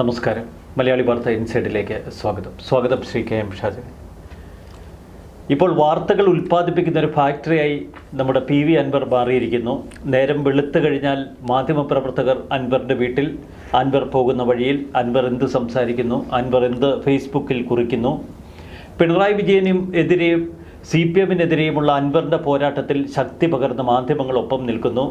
നമസ്കാരം. മലയാളി വാർത്ത ഇൻസൈഡിലേക്ക് സ്വാഗതം. സ്വാഗതം ശ്രീ കെ എം ഷാജൻ ഇപ്പോൾ വാർത്തകൾ ഉൽപ്പാദിപ്പിക്കുന്ന ഒരു ഫാക്ടറിയായി നമ്മുടെ പി വി അൻവർ മാറിയിരിക്കുന്നു. നേരം വെളുത്തു കഴിഞ്ഞാൽ മാധ്യമപ്രവർത്തകർ അൻവറിന്റെ വീട്ടിൽ അൻവർ പോകുന്ന വഴിയിൽ അൻവർ എന്ത് സംസാരിക്കുന്നു അൻവർ എന്ത് ഫേസ്ബുക്കിൽ കുറിക്കുന്നു. പിണറായി വിജയനും എതിരെയും സി പി എമ്മിനെതിരെയുമുള്ള അൻവറിന്റെ പോരാട്ടത്തിൽ ശക്തി പകർന്ന മാധ്യമങ്ങളൊപ്പം നിൽക്കുന്നു.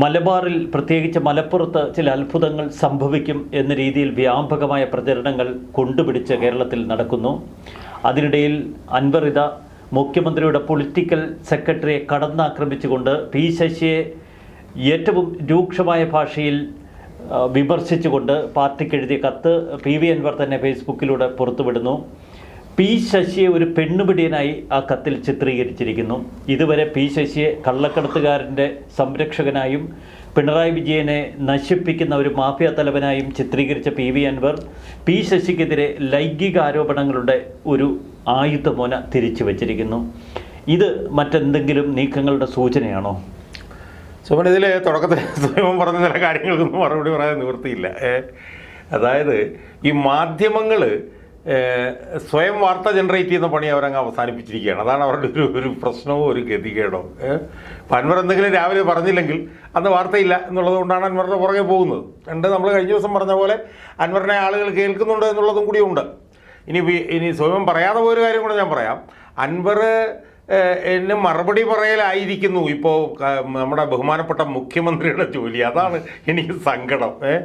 മലബാറിൽ പ്രത്യേകിച്ച് മലപ്പുറത്ത് ചില അത്ഭുതങ്ങൾ സംഭവിക്കും എന്ന രീതിയിൽ വ്യാപകമായ പ്രചരണങ്ങൾ കൊണ്ടുപിടിച്ച് കേരളത്തിൽ നടക്കുന്നു. അതിനിടയിൽ അൻവറിത മുഖ്യമന്ത്രിയുടെ പൊളിറ്റിക്കൽ സെക്രട്ടറിയെ കടന്നാക്രമിച്ചുകൊണ്ട് പി ശശിയെ ഏറ്റവും രൂക്ഷമായ ഭാഷയിൽ വിമർശിച്ചുകൊണ്ട് പാർട്ടിക്ക് എഴുതിയ കത്ത് പി വി അൻവർ തന്നെ ഫേസ്ബുക്കിലൂടെ പുറത്തുവിടുന്നു. പി ശശിയെ ഒരു പെണ്ണുപിടിയനായി ആ കത്തിൽ ചിത്രീകരിച്ചിരിക്കുന്നു. ഇതുവരെ പി ശശിയെ കള്ളക്കടത്തുകാരന്റെ സംരക്ഷകനായും പിണറായി വിജയനെ നശിപ്പിക്കുന്ന ഒരു മാഫിയ തലവനായും ചിത്രീകരിച്ച പി വി അൻവർ പി ശശിക്കെതിരെ ലൈംഗിക ആരോപണങ്ങളുടെ ഒരു ആയുധമോന തിരിച്ചു വച്ചിരിക്കുന്നു. ഇത് മറ്റെന്തെങ്കിലും നീക്കങ്ങളുടെ സൂചനയാണോ? സുമൻ ഇതിൽ തുടക്കത്തിൽ സ്വയം പറഞ്ഞ ചില കാര്യങ്ങൾക്കൊന്നും മറുപടി പറയാൻ നിവൃത്തിയില്ല. അതായത് ഈ മാധ്യമങ്ങൾ സ്വയം വാർത്ത ജനറേറ്റ് ചെയ്യുന്ന പണി അവരങ്ങ് അവസാനിപ്പിച്ചിരിക്കുകയാണ്. അതാണ് അവരുടെ ഒരു ഒരു പ്രശ്നവും ഒരു ഗതികേടോ. അൻവർ എന്തെങ്കിലും രാവിലെ പറഞ്ഞില്ലെങ്കിൽ അന്ന് വാർത്തയില്ല എന്നുള്ളത് കൊണ്ടാണ് അൻവറിന്റെ പുറകെ പോകുന്നത്. രണ്ട് നമ്മൾ കഴിഞ്ഞ ദിവസം പറഞ്ഞ പോലെ അൻവറിനെ ആളുകൾ കേൾക്കുന്നുണ്ട് എന്നുള്ളതും കൂടിയുണ്ട് ഇനി ഇനി സ്വയം പറയാതെ പോയൊരു കാര്യം കൂടെ ഞാൻ പറയാം. അൻവർ എന്നെ മറുപടി പറയലായിരിക്കുന്നു. ഇപ്പോൾ നമ്മുടെ ബഹുമാനപ്പെട്ട മുഖ്യമന്ത്രിയുടെ ജോലി. അതാണ് എനിക്ക് സങ്കടം. ഏഹ്,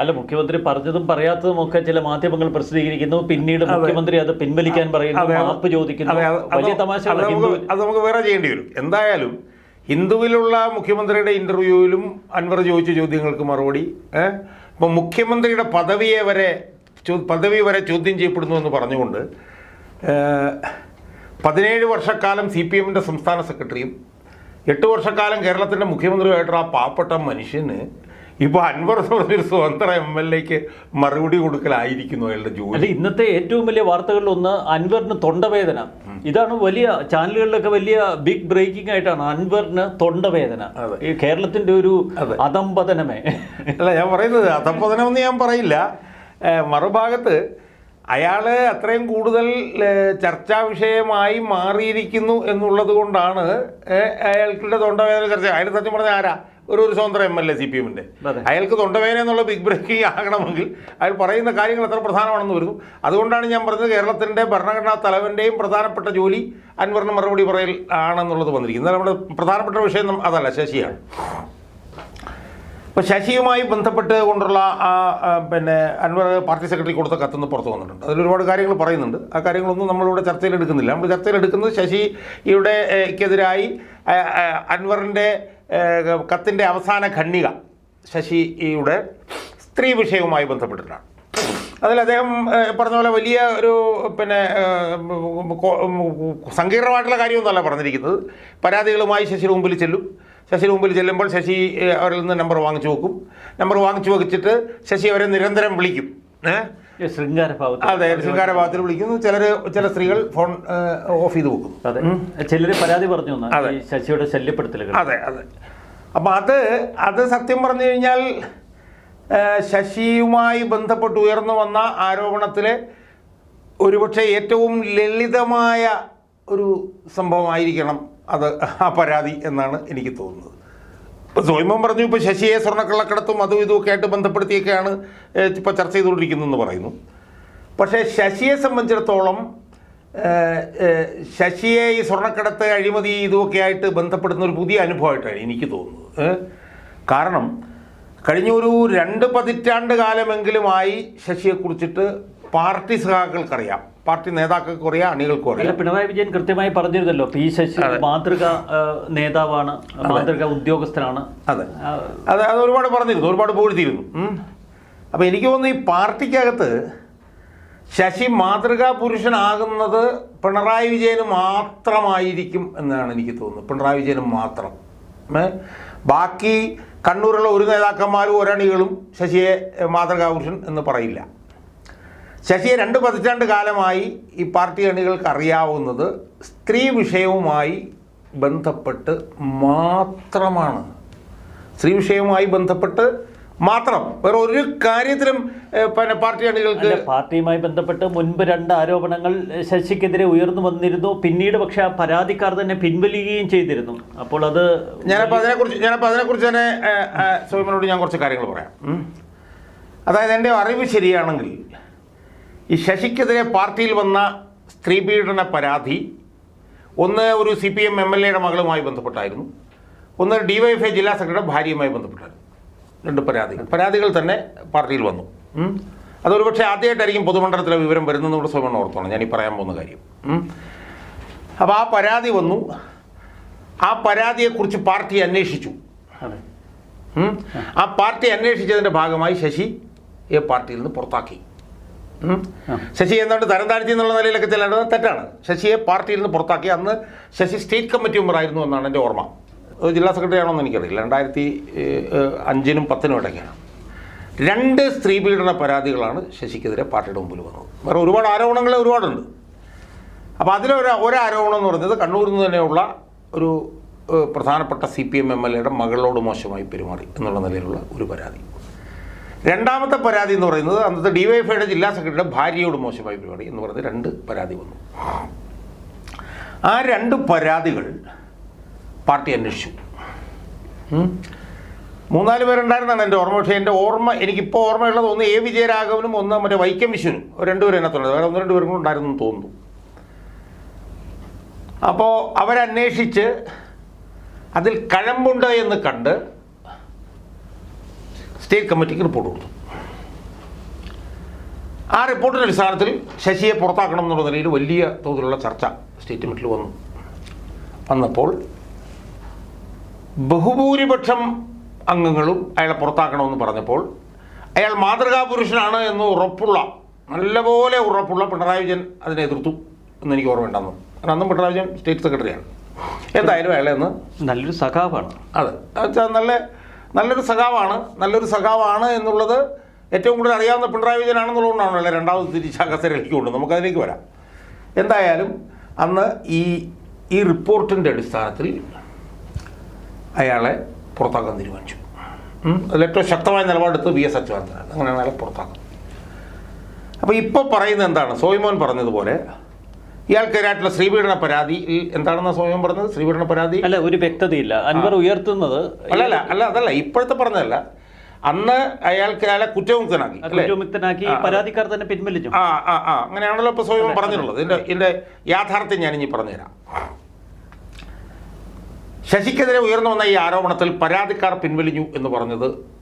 അല്ല മുഖ്യമന്ത്രി പറഞ്ഞതും പറയാത്തതും ഒക്കെ ചില മാധ്യമങ്ങൾ പ്രസിദ്ധീകരിക്കുന്നു. പിന്നീട് മുഖ്യമന്ത്രി അത് പിൻവലിക്കാൻ പറയുന്നു മാപ്പ് ചോദിക്കുന്നു. വലിയ തമാശ അത് നമുക്ക് വേറെ ചെയ്യേണ്ടി വരും. എന്തായാലും ഹിന്ദുവിലുള്ള മുഖ്യമന്ത്രിയുടെ ഇന്റർവ്യൂവിലും അൻവർ ചോദിച്ച ചോദ്യങ്ങൾക്ക് മറുപടി ഏഹ് ഇപ്പം മുഖ്യമന്ത്രിയുടെ പദവിയെ വരെ പദവി വരെ ചോദ്യം ചെയ്യപ്പെടുന്നു എന്ന് പറഞ്ഞുകൊണ്ട് പതിനേഴ് വർഷക്കാലം സി പി എമ്മിന്റെ സംസ്ഥാന സെക്രട്ടറിയും എട്ട് വർഷക്കാലം കേരളത്തിന്റെ മുഖ്യമന്ത്രിയുമായിട്ടുള്ള ആ പാവപ്പെട്ട മനുഷ്യന് ഇപ്പോൾ അൻവർ പറഞ്ഞൊരു സ്വതന്ത്ര എം എൽ എക്ക് മറുപടി കൊടുക്കലായിരിക്കുന്നു അയാളുടെ ജോലി. അല്ല ഇന്നത്തെ ഏറ്റവും വലിയ വാർത്തകളിൽ ഒന്ന് അൻവറിന് തൊണ്ടവേദന. ഇതാണ് വലിയ ചാനലുകളിലൊക്കെ വലിയ ബിഗ് ബ്രേക്കിംഗ് ആയിട്ടാണ് അൻവറിന് തൊണ്ടവേദന. ഈ കേരളത്തിന്റെ ഒരു അതമ്പതനമേ. അല്ല ഞാൻ പറയുന്നത് അതമ്പതനമെന്ന് ഞാൻ പറയില്ല. മറുഭാഗത്ത് അയാൾ അത്രയും കൂടുതൽ ചർച്ചാ വിഷയമായി മാറിയിരിക്കുന്നു എന്നുള്ളത് കൊണ്ടാണ് അയാൾക്കുടെ തൊണ്ടവേദന ചർച്ച. അയാൾ സത്യം പറഞ്ഞ ആരാ? ഒരു ഒരു സ്വതന്ത്ര M L A C P എമ്മിന്റെ. അയാൾക്ക് തൊണ്ടവേന എന്നുള്ള ബിഗ് ബ്രേക്കിംഗ് ആകണമെങ്കിൽ അയാൾ പറയുന്ന കാര്യങ്ങൾ എത്ര പ്രധാനമാണെന്ന് വരുന്നു. അതുകൊണ്ടാണ് ഞാൻ പറഞ്ഞത് കേരളത്തിന്റെ ഭരണഘടനാ തലവന്റെയും പ്രധാനപ്പെട്ട ജോലി അൻവറിന് മറുപടി പറയൽ ആണെന്നുള്ളത് വന്നിരിക്കുന്നത് നമ്മുടെ പ്രധാനപ്പെട്ട വിഷയം അതല്ല ശശിയാണ്. അപ്പോൾ ശശിയുമായി ബന്ധപ്പെട്ട് കൊണ്ടുള്ള ആ പിന്നെ അൻവർ പാർട്ടി സെക്രട്ടറി കൊടുത്ത കത്തുനിന്ന് പുറത്തു വന്നിട്ടുണ്ട്. അതിൽ ഒരുപാട് കാര്യങ്ങൾ പറയുന്നുണ്ട്. ആ കാര്യങ്ങളൊന്നും നമ്മളിവിടെ ചർച്ചയിൽ എടുക്കുന്നില്ല. നമ്മൾ ചർച്ചയിൽ എടുക്കുന്നത് ശശിയുടെ ഏഹ്, ക്കെതിരായി ആ, ആ, അൻവറിന്റെ കത്തിന്റെ അവസാന ഖണ്ണിക ശശിയുടെ സ്ത്രീ വിഷയവുമായി ബന്ധപ്പെട്ടിട്ടാണ്. അതിൽ അദ്ദേഹം പറഞ്ഞ പോലെ വലിയ ഒരു പിന്നെ സങ്കീർണമായിട്ടുള്ള കാര്യമൊന്നുമല്ല പറഞ്ഞിരിക്കുന്നത്. പരാതികളുമായി ശശിയുടെ മുമ്പിൽ ചെല്ലും. ശശിയുടെ മുമ്പിൽ ചെല്ലുമ്പോൾ ശശി അവരിൽ നിന്ന് നമ്പർ വാങ്ങിച്ചു വെക്കും. നമ്പർ വാങ്ങിച്ചു വെച്ചിട്ട് ശശി അവരെ നിരന്തരം വിളിക്കും. ഏഹ് അതെ ശൃംഗാരഭാവത്തിൽ വിളിക്കുന്നു. ചിലർ ചില സ്ത്രീകൾ ഫോൺ ഓഫ് ചെയ്ത് പോകും അതെ. ചിലര് പരാതി പറഞ്ഞു ശശിയുടെ ശല്യപ്പെടുത്തലുകൾ. അതെ അതെ. അപ്പം അത് അത് സത്യം പറഞ്ഞു കഴിഞ്ഞാൽ ശശിയുമായി ബന്ധപ്പെട്ട് ഉയർന്നു വന്ന ആരോപണത്തിലെ ഒരുപക്ഷെ ഏറ്റവും ലളിതമായ ഒരു സംഭവമായിരിക്കണം അത് ആ പരാതി എന്നാണ് എനിക്ക് തോന്നുന്നത്. സ്വയംഭം പറഞ്ഞു ഇപ്പോൾ ശശിയെ സ്വർണക്കള്ളക്കടത്തും അതും ഇതുമൊക്കെ ആയിട്ട് ബന്ധപ്പെടുത്തിയൊക്കെയാണ് ഇപ്പോൾ ചർച്ച ചെയ്തുകൊണ്ടിരിക്കുന്നതെന്ന് പറയുന്നു. പക്ഷേ ശശിയെ സംബന്ധിച്ചിടത്തോളം ശശിയെ ഈ സ്വർണക്കടത്ത് അഴിമതി ഇതുമൊക്കെ ആയിട്ട് ബന്ധപ്പെടുന്ന ഒരു പുതിയ അനുഭവമായിട്ടാണ് എനിക്ക് തോന്നുന്നത്. കാരണം കഴിഞ്ഞ ഒരു രണ്ട് പതിറ്റാണ്ട് കാലമെങ്കിലുമായി ശശിയെക്കുറിച്ചിട്ട് പാർട്ടി സഖാക്കൾക്കറിയാം. പാർട്ടി നേതാക്കൾക്കും അറിയാം അണികൾക്കും അറിയാം പിണറായി വിജയൻ കൃത്യമായി പറഞ്ഞിരുന്നല്ലോ പി ശശി മാതൃക നേതാവാണ് മാതൃക ഉദ്യോഗസ്ഥനാണ്. അതെ. അതെ അത് ഒരുപാട് പറഞ്ഞിരുന്നു ഒരുപാട് പൂഴ്ത്തിയിരുന്നു. അപ്പം അപ്പോൾ എനിക്ക് തോന്നുന്നു ഈ പാർട്ടിക്കകത്ത് ശശി മാതൃകാ പുരുഷനാകുന്നത് പിണറായി വിജയന് മാത്രമായിരിക്കും എന്നാണ് എനിക്ക് തോന്നുന്നത്. പിണറായി വിജയന് മാത്രം. ബാക്കി കണ്ണൂരുള്ള ഒരു നേതാക്കന്മാരും ഒരണികളും ശശിയെ മാതൃകാ പുരുഷൻ എന്ന് പറയില്ല. ശശിയെ രണ്ട് പതിറ്റാണ്ട് കാലമായി ഈ പാർട്ടി അണികൾക്ക് അറിയാവുന്നത് സ്ത്രീ വിഷയവുമായി ബന്ധപ്പെട്ട് മാത്രമാണ്. സ്ത്രീ വിഷയവുമായി ബന്ധപ്പെട്ട് മാത്രം. വേറെ ഒരു കാര്യത്തിലും പിന്നെ പാർട്ടി അണികൾക്ക് പാർട്ടിയുമായി ബന്ധപ്പെട്ട് മുൻപ് രണ്ട് ആരോപണങ്ങൾ ശശിക്കെതിരെ ഉയർന്നു വന്നിരുന്നു. പിന്നീട് പക്ഷെ ആ പരാതിക്കാർ തന്നെ പിൻവലിക്കുകയും ചെയ്തിരുന്നു. അപ്പോൾ അത് ഞാനപ്പോൾ അതിനെക്കുറിച്ച് ഞാനപ്പോൾ അതിനെക്കുറിച്ച് തന്നെ സോമനോട് ഞാൻ കുറച്ച് കാര്യങ്ങൾ പറയാം. അതായത് എന്റെ അറിവ് ശരിയാണെങ്കിൽ ഈ ശശിക്കെതിരെ പാർട്ടിയിൽ വന്ന സ്ത്രീപീഡന പരാതി ഒന്ന് ഒരു C P M M L എയുടെ മകളുമായി ബന്ധപ്പെട്ടായിരുന്നു ഒന്ന് ഡിവൈഎഫ്ഐ ജില്ലാ സെക്രട്ടറി ഭാര്യയുമായി ബന്ധപ്പെട്ടായിരുന്നു. രണ്ട് പരാതികൾ പരാതികൾ തന്നെ പാർട്ടിയിൽ വന്നു. അതൊരു പക്ഷേ ആദ്യമായിട്ടായിരിക്കും പൊതുമണ്ഡലത്തിലെ വിവരം വരുന്നതെന്ന് കൂടെ സ്വയം ഓർത്തോണം. ഞാൻ ഈ പറയാൻ പോകുന്ന കാര്യം. അപ്പോൾ ആ പരാതി വന്നു. ആ പരാതിയെക്കുറിച്ച് പാർട്ടി അന്വേഷിച്ചു. ആ പാർട്ടി അന്വേഷിച്ചതിന്റെ ഭാഗമായി ശശി ഈ പാർട്ടിയിൽ നിന്ന് പുറത്താക്കി. ശശി എന്തുകൊണ്ട് തരം താഴ്ത്തി എന്നുള്ള നിലയിലൊക്കെ ചെല്ലേണ്ടത് തെറ്റാണ്. ശശിയെ പാർട്ടിയിൽ നിന്ന് പുറത്താക്കി അന്ന് ശശി സ്റ്റേറ്റ് കമ്മിറ്റി മെമ്പറായിരുന്നു എന്നാണ് എന്റെ ഓർമ്മ. ജില്ലാ സെക്രട്ടറി ആണോ എന്ന് എനിക്കറിയില്ല. രണ്ടായിരത്തി അഞ്ചിനും പത്തിനും ഇടയ്ക്കാണ്. രണ്ട് സ്ത്രീ പീഡന പരാതികളാണ് ശശിക്കെതിരെ പാർട്ടിയുടെ മുമ്പിൽ വന്നത്. വേറെ ഒരുപാട് ആരോപണങ്ങൾ ഒരുപാടുണ്ട്. അപ്പോൾ അതിലൊരു ഒരാരോപണം എന്ന് പറയുന്നത് കണ്ണൂരിൽ നിന്ന് തന്നെയുള്ള ഒരു പ്രധാനപ്പെട്ട C P M M L എയുടെ മകളോട് മോശമായി പെരുമാറി എന്നുള്ള നിലയിലുള്ള ഒരു പരാതി. രണ്ടാമത്തെ പരാതി എന്ന് പറയുന്നത് അന്നത്തെ ഡിവൈഎഫ്ഐയുടെ ജില്ലാ സെക്രട്ടറിയുടെ ഭാര്യയോട് മോശമായി പരിപാടി എന്ന് പറയുന്നത് രണ്ട് പരാതി വന്നു. ആ രണ്ട് പരാതികൾ പാർട്ടി അന്വേഷിച്ചു. മൂന്നാൽ പേരുണ്ടായിരുന്നാണ് എന്റെ ഓർമ്മ. പക്ഷേ എന്റെ ഓർമ്മ എനിക്കിപ്പോൾ ഓർമ്മയുള്ളത് ഒന്ന് എ വിജയരാഘവനും ഒന്ന് മറ്റേ വൈക്കം വിശ്വനും. രണ്ടുപേരും എന്നത്തുള്ളത് വേറെ ഒന്ന് രണ്ട് കൂടെ ഉണ്ടായിരുന്നു തോന്നുന്നു. അപ്പോൾ അവരന്വേഷിച്ച് അതിൽ കഴമ്പുണ്ട് എന്ന് കണ്ട് സ്റ്റേറ്റ് കമ്മിറ്റിക്ക് റിപ്പോർട്ട് കൊടുത്തു. ആ റിപ്പോർട്ടിന്റെ അടിസ്ഥാനത്തിൽ ശശിയെ പുറത്താക്കണം എന്നുള്ള നിലയിൽ വലിയ തോതിലുള്ള ചർച്ച സ്റ്റേറ്റ് കമ്മിറ്റിയിൽ വന്നു. വന്നപ്പോൾ ബഹുഭൂരിപക്ഷം അംഗങ്ങളും അയാളെ പുറത്താക്കണമെന്ന് പറഞ്ഞപ്പോൾ അയാൾ മാതൃകാ പുരുഷനാണ് എന്ന് ഉറപ്പുള്ള നല്ലപോലെ ഉറപ്പുള്ള പിണറായി വിജയൻ അതിനെ എതിർത്തു എന്ന് എനിക്ക് ഓർമ്മയുണ്ടെന്ന് കാരണം അന്നും പിണറായി വിജയൻ സ്റ്റേറ്റ് സെക്രട്ടറിയാണ് എന്തായാലും അയാളെ ഒന്ന് നല്ലൊരു സഖാവാണ്. അതെ. നല്ല നല്ലൊരു സഖാവാണ് നല്ലൊരു സഖാവാണ് എന്നുള്ളത് ഏറ്റവും കൂടുതൽ അറിയാവുന്ന പിണറായി വിജയനാണെന്നുള്ളതുകൊണ്ടാണല്ലോ രണ്ടാമത് തിരിച്ച് അകസരയിലേക്ക് കൊണ്ട് നമുക്കതിലേക്ക് വരാം. എന്തായാലും അന്ന് ഈ ഈ റിപ്പോർട്ടിന്റെ അടിസ്ഥാനത്തിൽ അയാളെ പുറത്താക്കാൻ തീരുമാനിച്ചു. അതിലേറ്റവും ശക്തമായ നിലപാടെടുത്ത് വി എസ് അച്യുതാനന്ദനാണ്. അങ്ങനെയാണ് അയാളെ പുറത്താക്കുന്നത്. അപ്പോൾ ഇപ്പോൾ പറയുന്നത് എന്താണ്? സോയിമോൻ പറഞ്ഞതുപോലെ ഇയാൾക്കെതിരായിട്ടുള്ള ശ്രീപീഡന പരാതി. എന്താണെന്ന് സ്വയം പറഞ്ഞത്? ശ്രീപീഡന പരാതി? അല്ല ഒരു വ്യക്തതയില്ല. അൻവർ ഉയർത്തുന്നത് അല്ലല്ല അല്ല അതല്ല. ഇപ്പോഴത്തെ പറഞ്ഞതല്ല. അന്ന് അയാൾക്ക് അയാളെ കുറ്റമുക്തനാക്കി അല്ലേ? കുറ്റവിമുക്തനാക്കി പരാതിക്കാർ തന്നെ പിൻവലിച്ചു. ആ ആ ആ. അങ്ങനെയാണല്ലോ ഇപ്പോൾ സ്വയം പറഞ്ഞിട്ടുള്ളത്. ഇതിന്റെ ഇതിന്റെ യാഥാർത്ഥ്യം ഞാനിനി പറഞ്ഞുതരാം. ശശിക്കെതിരെ ഉയർന്നു വന്ന ഈ ആരോപണത്തിൽ പരാതിക്കാർ പിൻവലിഞ്ഞു എന്ന് പറഞ്ഞത്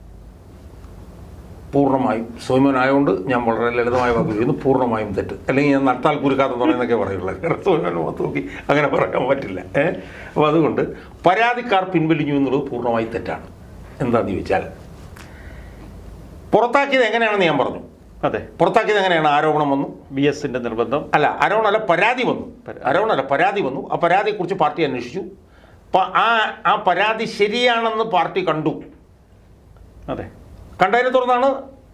പൂർണമായും സ്വയമനായതുകൊണ്ട് ഞാൻ വളരെ ലളിതമായ വാക്ക് ചെയ്യുന്നു പൂർണമായും തെറ്റ്. അല്ലെങ്കിൽ ഞാൻ നട്ടാൽ കുരുക്കാത്തെന്ന് പറയുന്നൊക്കെ പറയുള്ളൂ. കാരണം സ്വയമന മുഖത്ത് നോക്കി അങ്ങനെ പറയാൻ പറ്റില്ല. ഏഹ് അപ്പോൾ അതുകൊണ്ട് പരാതിക്കാർ പിൻവലിഞ്ഞു എന്നുള്ളത് പൂർണമായി തെറ്റാണ്. എന്താണെന്ന് ചോദിച്ചാൽ പുറത്താക്കിയത് എങ്ങനെയാണെന്ന് ഞാൻ പറഞ്ഞു. അതെ. പുറത്താക്കിയത് എങ്ങനെയാണ്? ആരോപണം വന്നു. ബി എസിന്റെ നിർബന്ധം. അല്ല ആരോപണമല്ല പരാതി വന്നു. ആരോപണമല്ല പരാതി വന്നു. ആ പരാതിയെക്കുറിച്ച് പാർട്ടി അന്വേഷിച്ചു. ആ ആ പരാതി ശരിയാണെന്ന് പാർട്ടി കണ്ടു. അതെ. കണ്ടതിനെ തുറന്നാണ്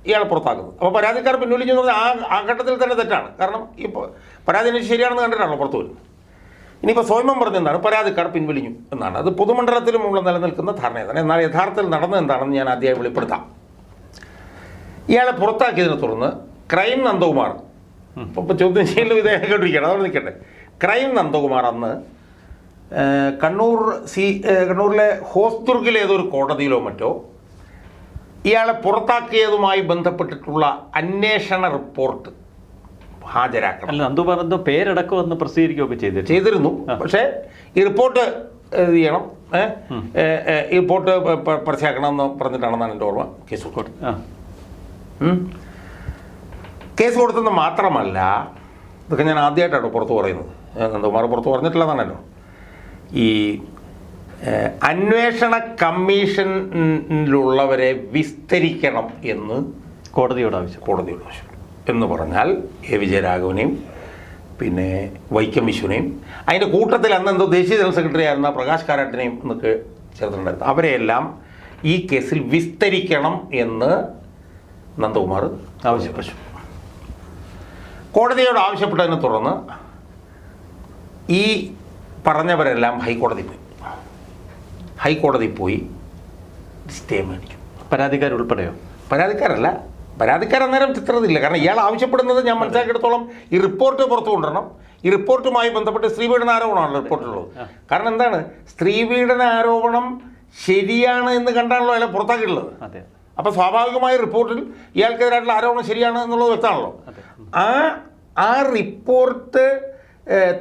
ഇയാളെ പുറത്താക്കുന്നത് അപ്പോൾ പരാതിക്കാർ പിൻവലിച്ചു എന്ന് പറഞ്ഞാൽ ആ ആ ഘട്ടത്തിൽ തന്നെ തെറ്റാണ്. കാരണം ഇപ്പോൾ പരാതി എനിക്ക് ശരിയാണെന്ന് കണ്ടിട്ടാണല്ലോ പുറത്തു വരുന്നത് ഇനിയിപ്പോൾ സ്വയമം പറഞ്ഞെന്താണ് പരാതിക്കാർ പിൻവലിഞ്ഞു എന്നാണ്. അത് പൊതുമണ്ഡലത്തിലുമുള്ള നിലനിൽക്കുന്ന ധാരണയാണ്. എന്നാൽ യഥാർത്ഥത്തിൽ നടന്നത് എന്താണെന്ന് ഞാൻ ആദ്യമായി വെളിപ്പെടുത്താം. ഇയാളെ പുറത്താക്കിയതിനെ തുടർന്ന് ക്രൈം നന്ദകുമാർ ഇപ്പോൾ ചോദ്യം ചെയ്യലും ഇതേ കേട്ടിരിക്കുകയാണ് അതോടെ നിൽക്കട്ടെ. ക്രൈം നന്ദകുമാർ അന്ന് കണ്ണൂർ സി കണ്ണൂരിലെ ഹോസ്ദുർഗിലെ ഏതൊരു കോടതിയിലോ മറ്റോ ഇയാളെ പുറത്താക്കിയതുമായി ബന്ധപ്പെട്ടിട്ടുള്ള അന്വേഷണ റിപ്പോർട്ട് ഹാജരാക്കണം. അല്ല നന്ദു പറഞ്ഞു പേരടക്കം ഒന്ന് പ്രസിദ്ധീകരിക്കുകയൊക്കെ ചെയ്തു ചെയ്തിരുന്നു. പക്ഷേ ഈ റിപ്പോർട്ട് ഇത് ചെയ്യണം. ഈ റിപ്പോർട്ട് പരസ്യമാക്കണം എന്ന് പറഞ്ഞിട്ടാണെന്നാണ് എന്റെ ഓർമ്മ. കേസ് ഉം. കേസ് കൊടുത്തെന്ന് മാത്രമല്ല ഇതൊക്കെ ഞാൻ ആദ്യമായിട്ടാണ് പുറത്ത് പറയുന്നത്. നന്ദകുമാർ പുറത്ത് പറഞ്ഞിട്ടില്ലെന്നാണല്ലോ ഈ അന്വേഷണ കമ്മീഷനിലുള്ളവരെ വിസ്തരിക്കണം എന്ന് കോടതിയോട് ആവശ്യം കോടതിയോട് ആവശ്യം എന്ന് പറഞ്ഞാൽ എ. വിജയരാഘവനെയും പിന്നെ വൈക്കം വിശ്വനെയും അതിന്റെ കൂട്ടത്തിൽ അന്ന് എന്തോ ദേശീയ ജനറൽ സെക്രട്ടറി ആയിരുന്ന പ്രകാശ് കാരാട്ടിനെയും എന്നൊക്കെ ചേർത്തിട്ടുണ്ടായിരുന്നു. അവരെയെല്ലാം ഈ കേസിൽ വിസ്തരിക്കണം എന്ന് നന്ദകുമാർ ആവശ്യപ്പെട്ടു. കോടതിയോട് ആവശ്യപ്പെട്ടതിനെ തുടർന്ന് ഈ പറഞ്ഞവരെല്ലാം ഹൈക്കോടതി പോയി. ഹൈക്കോടതി പോയി സ്റ്റേ മേടിച്ചു പരാതിക്കാരുൾപ്പെടെയോ പരാതിക്കാരല്ല. പരാതിക്കാരൻ നേരം ചിത്രത്തില്ല കാരണം ഇയാൾ ആവശ്യപ്പെടുന്നത് ഞാൻ മനസ്സിലാക്കിയെടുത്തോളം ഈ റിപ്പോർട്ട് പുറത്തു കൊണ്ടുവരണം. ഈ റിപ്പോർട്ടുമായി ബന്ധപ്പെട്ട് സ്ത്രീപീഡന ആരോപണമാണ് റിപ്പോർട്ടുള്ളത് കാരണം എന്താണ്? സ്ത്രീപീഡന ആരോപണം ശരിയാണ് എന്ന് കണ്ടാണല്ലോ അയാളെ പുറത്താക്കിയിട്ടുള്ളത്. അപ്പോൾ സ്വാഭാവികമായ റിപ്പോർട്ടിൽ ഇയാൾക്കെതിരായിട്ടുള്ള ആരോപണം ശരിയാണ് എന്നുള്ളത് വ്യക്തമാണല്ലോ. ആ ആ റിപ്പോർട്ട്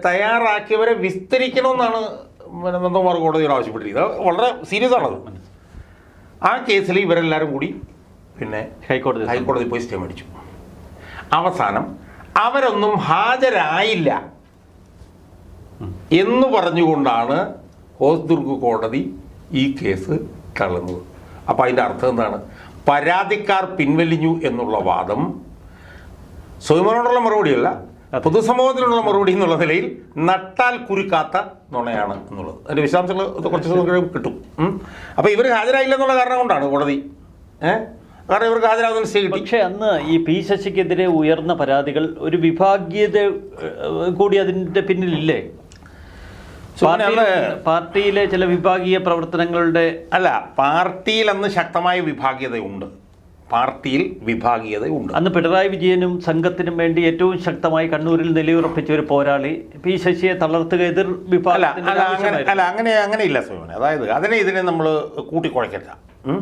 തയ്യാറാക്കിയവരെ വിസ്തരിക്കണമെന്നാണ് പിന്നെ നന്ദകുമാർ കോടതിയോട് ആവശ്യപ്പെട്ടിരിക്കുന്നത് വളരെ സീരിയസ് ആണത്. ആ കേസിൽ ഇവരെല്ലാവരും കൂടി പിന്നെ ഹൈക്കോടതി ഹൈക്കോടതി പോയി സ്റ്റേ മേടിച്ചു. അവസാനം അവരൊന്നും ഹാജരായില്ല. എന്ന് പറഞ്ഞുകൊണ്ടാണ് ഹോസ്ദുർഗ് കോടതി ഈ കേസ് തള്ളുന്നത്. അപ്പോൾ അതിന്റെ അർത്ഥം എന്താണ്? പരാതിക്കാർ പിൻവലിഞ്ഞു എന്നുള്ള വാദം സ്വയമനോടുള്ള മറുപടിയല്ല പൊതുസമൂഹത്തിനുള്ള മറുപടി എന്നുള്ള നിലയിൽ നട്ടാൽ കുരുക്കാത്ത നുണയാണ് എന്നുള്ളത്. അതിന്റെ വിശദാംശങ്ങൾ കുറച്ച് ദിവസം കിട്ടും. അപ്പോൾ ഇവർ ഹാജരായില്ല എന്നുള്ള കാരണം കൊണ്ടാണ് കോടതി. ഏഹ് കാരണം ഇവർക്ക് ഹാജരാകുന്ന പക്ഷേ അന്ന് ഈ പി ശശിക്കെതിരെ ഉയർന്ന പരാതികൾ ഒരു വിഭാഗീയത കൂടി അതിന്റെ പിന്നിലില്ലേ? പാർട്ടിയിലെ ചില വിഭാഗീയ പ്രവർത്തനങ്ങളുടെ അല്ല പാർട്ടിയിൽ അന്ന് ശക്തമായ വിഭാഗീയതയുണ്ട്. പാർട്ടിയിൽ വിഭാഗീയതയുണ്ട് അന്ന് പിണറായി വിജയനും സംഘത്തിനും വേണ്ടി ഏറ്റവും ശക്തമായി കണ്ണൂരിൽ നിലയുറപ്പിച്ച ഒരു പോരാളി പി ശശിയെ തളർത്തുക എതിർ അല്ല അങ്ങനെ അങ്ങനെ അങ്ങനെയില്ല സുമനെ. അതായത് അതിനെ ഇതിനെ നമ്മൾ കൂട്ടിക്കുഴക്കരുത്. ഉം?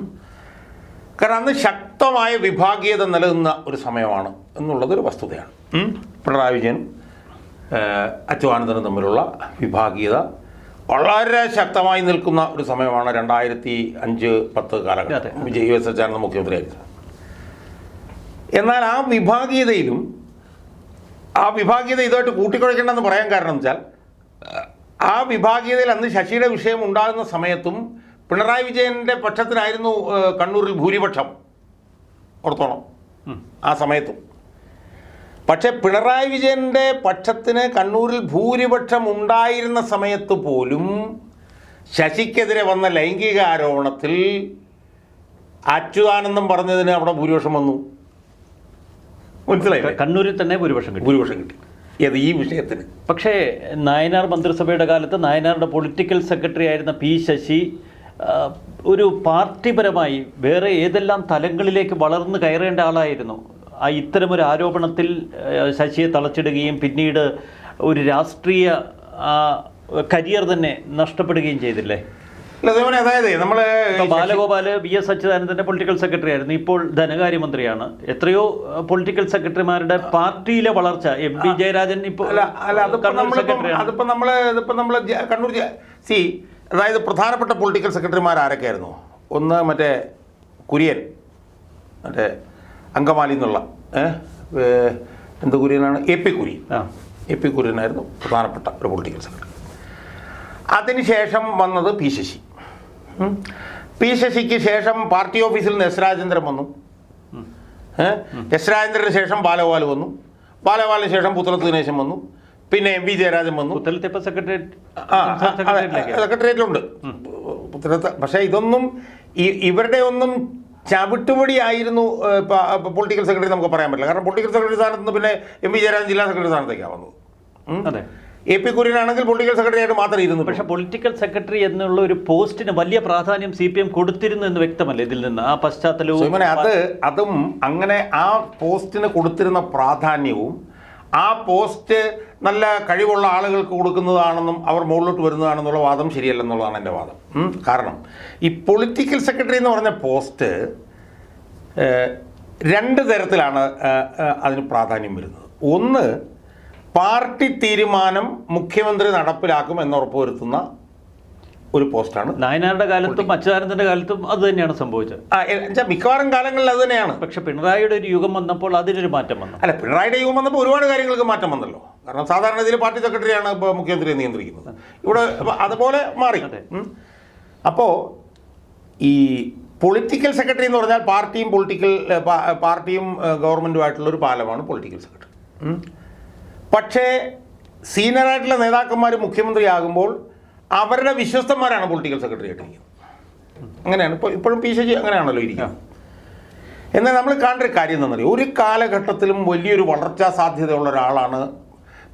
കാരണം അന്ന് ശക്തമായ വിഭാഗീയത നിലനിന്ന ഒരു സമയമാണ് എന്നുള്ളത് ഒരു വസ്തുതയാണ്? പിണറായി വിജയൻ അച്യുതാനന്ദനും തമ്മിലുള്ള വിഭാഗീയത വളരെ ശക്തമായി നിൽക്കുന്ന ഒരു സമയമാണ് രണ്ടായിരത്തി അഞ്ച് പത്ത്. കാലഘട്ടം. വിജയ് എസ് അച്യുതാനന്ദ മുഖ്യമന്ത്രിയായിരുന്നു. എന്നാൽ ആ വിഭാഗീയതയിലും ആ വിഭാഗീയത ഇതുമായിട്ട് കൂട്ടിക്കുഴയ്ക്കണമെന്ന് പറയാൻ കാരണം വെച്ചാൽ ആ വിഭാഗീയതയിൽ അന്ന് ശശിയുടെ വിഷയം ഉണ്ടാകുന്ന സമയത്തും പിണറായി വിജയന്റെ പക്ഷത്തിനായിരുന്നു കണ്ണൂരിൽ ഭൂരിപക്ഷം. ഓർത്തോണം. ആ സമയത്തും. പക്ഷേ പിണറായി വിജയന്റെ പക്ഷത്തിന് കണ്ണൂരിൽ ഭൂരിപക്ഷം ഉണ്ടായിരുന്ന സമയത്ത് പോലും ശശിക്കെതിരെ വന്ന ലൈംഗിക ആരോപണത്തിൽ അച്യുതാനന്ദം പറഞ്ഞതിന് അവിടെ ഭൂരിപക്ഷം വന്നു. മനസ്സിലായില്ലേ? കണ്ണൂരിൽ തന്നെ ഭൂരിപക്ഷം കിട്ടി. ഭൂരിപക്ഷം കിട്ടി. ഏത് ഈ വിഷയത്തിന്? പക്ഷേ നായനാർ മന്ത്രിസഭയുടെ കാലത്ത് നായനാറുടെ പൊളിറ്റിക്കൽ സെക്രട്ടറി ആയിരുന്ന പി ശശി ഒരു പാർട്ടിപരമായി വേറെ ഏതെല്ലാം തലങ്ങളിലേക്ക് വളർന്നു കയറേണ്ട ആളായിരുന്നു. ആ ഇത്തരമൊരു ആരോപണത്തിൽ ശശിയെ തളച്ചിടുകയും പിന്നീട് ഒരു രാഷ്ട്രീയ കരിയർ തന്നെ നഷ്ടപ്പെടുകയും ചെയ്തില്ലേ? അതായത് ബാലഗോപാൽ ബി എസ് അച്യുതാനന്ദന്റെ പൊളിറ്റിക്കൽ സെക്രട്ടറി ആയിരുന്നു. ഇപ്പോൾ ധനകാര്യമന്ത്രിയാണ്. എത്രയോ പൊളിറ്റിക്കൽ സെക്രട്ടറിമാരുടെ പാർട്ടിയിലെ വളർച്ച എം പി ജയരാജൻ ഇപ്പോൾ അല്ല അല്ല അതിപ്പോ നമ്മൾ ഇതിപ്പോ നമ്മൾ കണ്ണൂർ സി അതായത് പ്രധാനപ്പെട്ട പൊളിറ്റിക്കൽ സെക്രട്ടറിമാർ ആരൊക്കെയായിരുന്നു? ഒന്ന് മറ്റേ കുര്യൻ മറ്റേ അങ്കമാലി എന്നുള്ള എന്ത് കുര്യനാണ്? A P Kurian. ആ. എ പി കുര്യനായിരുന്നു പ്രധാനപ്പെട്ട ഒരു പൊളിറ്റിക്കൽ സെക്രട്ടറി അതിനുശേഷം വന്നത് പി ശശി. പി ശശിക്ക് ശേഷം പാർട്ടി ഓഫീസിൽ നിന്ന് എസ് രാജേന്ദ്രൻ വന്നു. എസ് രാജേന്ദ്രന് ശേഷം ബാലഗോപാൽ വന്നു. ബാലഗോപാലിന് ശേഷം പുത്രത്ത് ദിനേശൻ വന്നു. പിന്നെ എം വി ജയരാജൻ വന്നു. സെക്രട്ടേറിയറ്റ് സെക്രട്ടേറിയറ്റിലുണ്ട് പുത്രത്ത് പക്ഷേ ഇതൊന്നും ഇവരുടെ ഒന്നും ചവിട്ടുപടി ആയിരുന്നു പൊളിറ്റിക്കൽ സെക്രട്ടറി നമുക്ക് പറയാൻ പറ്റില്ല. കാരണം പൊളിറ്റിക്കൽ സെക്രട്ടറി സ്ഥാനത്ത് നിന്ന് പിന്നെ എം വി ജയരാജൻ ജില്ലാ സെക്രട്ടറി സ്ഥാനത്തേക്കാണ് വന്നത്. അതെ. എ പി കുര്യനാണെങ്കിൽ പൊളിറ്റിക്കൽ സെക്രട്ടറി ആയിട്ട് മാത്രമേ ഇരുന്നു പക്ഷേ പൊളിറ്റിക്കൽ സെക്രട്ടറി എന്നുള്ള ഒരു പോസ്റ്റിന് വലിയ പ്രാധാന്യം സി പി എം കൊടുത്തിരുന്നു എന്ന് വ്യക്തമല്ല ഇതിൽ നിന്ന്? ആ പശ്ചാത്തലവും അത് അതും അങ്ങനെ ആ പോസ്റ്റിന് കൊടുത്തിരുന്ന പ്രാധാന്യവും ആ പോസ്റ്റ് നല്ല കഴിവുള്ള ആളുകൾക്ക് കൊടുക്കുന്നതാണെന്നും അവർ മുകളിലോട്ട് വരുന്നതാണെന്നുള്ള വാദം ശരിയല്ലെന്നുള്ളതാണ് എന്റെ വാദം. കാരണം ഈ പൊളിറ്റിക്കൽ സെക്രട്ടറി എന്ന് പറഞ്ഞ പോസ്റ്റ് രണ്ട് തരത്തിലാണ് അതിന് പ്രാധാന്യം വരുന്നത്. ഒന്ന് പാർട്ടി തീരുമാനം മുഖ്യമന്ത്രി നടപ്പിലാക്കും എന്ന് ഉറപ്പുവരുത്തുന്ന ഒരു പോസ്റ്റാണ്. നായനാരുടെ കാലത്തും അച്യുതാനന്ദന്റെ കാലത്തും അത് തന്നെയാണ് സംഭവിച്ചത്. മിക്കവാറും കാലങ്ങളിൽ അത് തന്നെയാണ്. പക്ഷെ പിണറായിയുടെ ഒരു യുഗം വന്നപ്പോൾ അതിനൊരു മാറ്റം വന്നു. അല്ല പിണറായിയുടെ യുഗം വന്നപ്പോൾ ഒരുപാട് കാര്യങ്ങൾക്ക് മാറ്റം വന്നല്ലോ. കാരണം സാധാരണ ഇതിൽ പാർട്ടി സെക്രട്ടറിയാണ് ഇപ്പോൾ മുഖ്യമന്ത്രിയെ നിയന്ത്രിക്കുന്നത്. ഇവിടെ അതുപോലെ മാറി. അപ്പോൾ ഈ പൊളിറ്റിക്കൽ സെക്രട്ടറി എന്ന് പറഞ്ഞാൽ പാർട്ടിയും പൊളിറ്റിക്കൽ പാർട്ടിയും ഗവൺമെന്റുമായിട്ടുള്ള ഒരു പാലമാണ് പൊളിറ്റിക്കൽ സെക്രട്ടറി. പക്ഷേ സീനിയറായിട്ടുള്ള നേതാക്കന്മാർ മുഖ്യമന്ത്രിയാകുമ്പോൾ അവരുടെ വിശ്വസ്തന്മാരാണ് പൊളിറ്റിക്കൽ സെക്രട്ടറി ആയിട്ടിരിക്കുന്നത് അങ്ങനെയാണ്. ഇപ്പോൾ ഇപ്പോഴും പി ശശി അങ്ങനെയാണല്ലോ ഇരിക്കുക എന്നാൽ നമ്മൾ കാണേണ്ട ഒരു കാര്യം എന്താണെന്നറിയോ? ഒരു കാലഘട്ടത്തിലും വലിയൊരു വളർച്ചാ സാധ്യതയുള്ള ഒരാളാണ്